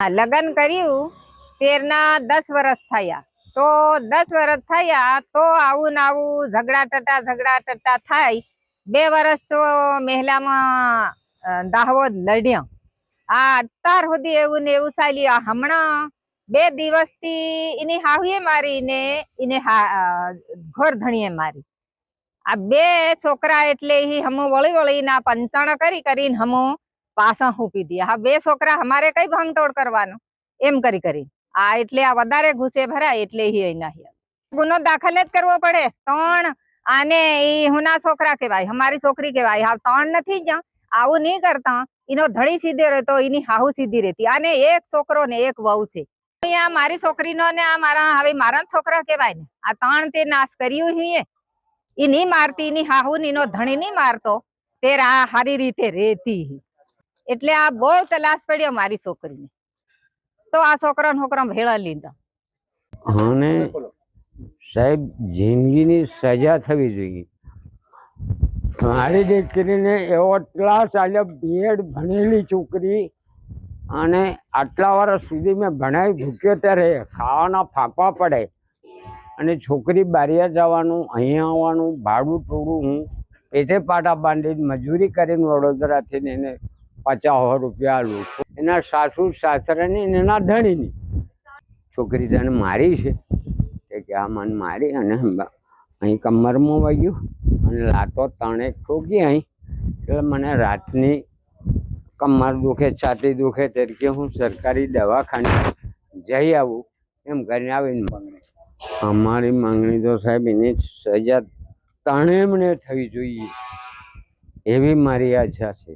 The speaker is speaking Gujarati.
લગ્ન કર્યું, તેરના દસ વર્ષ થયા. તો દસ વર્ષ થયા તો આવું ને આવું ઝઘડા ટટા ઝઘડા ટટા થાય. બે વર્ષ તો મહેલામાં દાહોદ લડ્યા. આ અત્યાર સુધી એવું ને એવું ચાલ્યું. હમણાં બે દિવસથી એની હાહુએ મારી ને એને ઘોર ધણીએ મારી. આ બે છોકરા એટલે એ હમો વળી વળીના પંચાણ કરી કરીને હમો પાછા હુંપી દે હા, બે છોકરા અમારે કઈ ભંગતોડ કરવાનું? એમ કરી કરી આ એટલે આ વધારે ઘૂસે ભરાય, એટલે ગુનો દાખલ જ કરવો પડે. ત્રણ આને ઈ હુના છોકરા કહેવાય, અમારી છોકરી કહેવાય. હા ત્રણ નથી જ્યાં આવું નહીં કરતા. એનો ધણી સીધે રહેતો, એની હાહુ સીધી રહેતી. આને એક છોકરો ને એક વહુ છે. આ મારી છોકરીનો ને આ મારા, હવે મારા જ છોકરા કહેવાય ને. આ ત્રણ તે નાશ કર્યું છીએ ઈ નહીં મારતી, એની હાહુ ને એનો ધણી નહીં મારતો. તે આ સારી રીતે રહેતી. એટલે આ બહુ તલાશ પડ્યો મારી છોકરીને. તો આ છોકરા છોકરા ભેળા લીધા. અને સાહેબ, જિંદગીની સજા થવી જોઈએ. મારી દીકરીને એવો ક્લાસ આજે બીએડ ભણેલી છોકરી અને આટલા વર્ષ સુધી મેં ભણાવી ભૂક્યો ત્યારે ખાવાના ફાંકવા પડે. અને છોકરી બારિયા જવાનું અહીંયા આવવાનું, ભાડું ટોળું હું પેટે પાટા બાંધીને મજૂરી કરીને વડોદરાથી એને પચાસ રૂપિયા આલું એના સાસુ સાસરાની એના ધણીની. છોકરી તને મારી છે. તે કે આ મને મારી અને અહીં કમરમાં વાગ્યું. અને લાતો તણે ઠોકી અહીં. એટલે મને રાતની કમર દુખે, છાતી દુખે તરીકે હું સરકારી દવાખાને જઈ આવું. એમ કરીને આવીને અમારી માંગણી તો સાહેબ એની સજા તણેમને થવી જોઈએ. એવી મારી આશા છે.